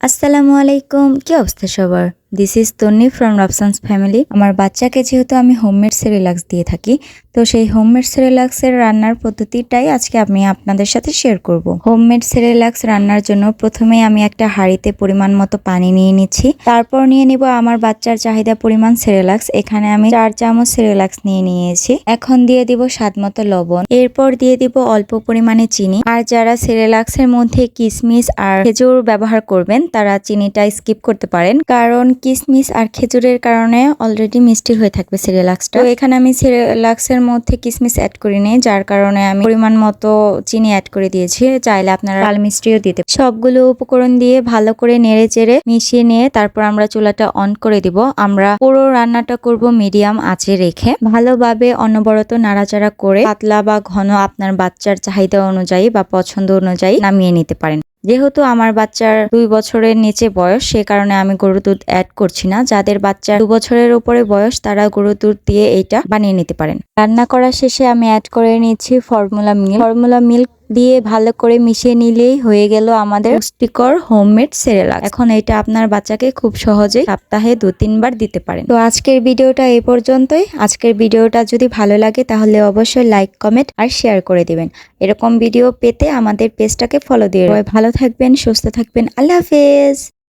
আসসালামু আলাইকুম কি অবস্থা সবার? This is Tonni from Rafsan's family আমার বাচ্চাকে যেহেতু আমি হোমমেড সেরিলাক্স দিয়ে থাকি, তো সেই হোমমেড সেরিলাক্সের রান্নার পদ্ধতিটাই আজকে আমি আপনাদের সাথে শেয়ার করব। হোমমেড সেরিলাক্স রান্নার জন্য প্রথমে আমি একটা হাঁড়িতে পরিমাণ মতো পানি নিয়ে নিচ্ছি। তারপর নিয়ে নিব আমার বাচ্চার চাহিদা পরিমাণ সেরিলাক্স এখানে আমি চার চামচ সেরিলাক্স নিয়ে নিয়েছি। এখন দিয়ে দিব স্বাদ মতো লবণ। এরপর দিয়ে দিব অল্প পরিমাণে চিনি। আর যারা সেরেলাক্সের মধ্যে কিসমিস আর খেজুর ব্যবহার করবেন, তারা চিনিটা স্কিপ করতে পারেন। কারণ কিসমিস আর খেজুরের কারণে অলরেডি মিষ্টি হয়ে থাকবে সেরেলাক্সটা। তো এখানে আমি সিরিয়ালাক্সের মধ্যে কিসমিস অ্যাড করি করিনি, যার কারণে আমি পরিমাণ মতো চিনি অ্যাড করে দিয়েছি। চাইলে আপনারা লাল মিষ্টিও দিতে সবগুলো উপকরণ দিয়ে ভালো করে নেড়ে চেড়ে মিশিয়ে নিয়ে তারপর আমরা চুলাটা অন করে দিব। আমরা পুরো রান্নাটা করব মিডিয়াম আঁচে রেখে। ভালোভাবে অনবরত নাড়াচাড়া করে, পাতলা বা ঘন আপনার বাচ্চার চাহিদা অনুযায়ী বা পছন্দ অনুযায়ী নামিয়ে নিতে পারেন। যেহেতু আমার বাচ্চার দুই বছরের নিচে বয়স, সে কারণে আমি গরুর দুধ অ্যাড করছি না। যাদের বাচ্চা দু বছরের উপরে বয়স, তারা গরুর দুধ দিয়ে এইটা বানিয়ে নিতে পারেন। রান্না করা শেষে আমি অ্যাড করে নিয়েছি ফর্মুলা মিল্ক ফর্মুলা মিল্ক দিয়ে ভালো করে মিশিয়ে নিলেই হয়ে গেল আমাদের পুষ্টিকর হোমমেড সেরেলাক এখন এটা আপনার বাচ্চাকে খুব সহজেই সপ্তাহে দু, তিনবার দিতে পারেন। তো আজকের ভিডিওটা এ পর্যন্তই। আজকের ভিডিওটা যদি ভালো লাগে তাহলে অবশ্যই লাইক, কমেন্ট আর শেয়ার করে দিবেন। এরকম ভিডিও পেতে আমাদের পেজটাকে ফলো দিয়ে। ভালো থাকবেন, সুস্থ থাকবেন। আল্লাহ হাফেজ।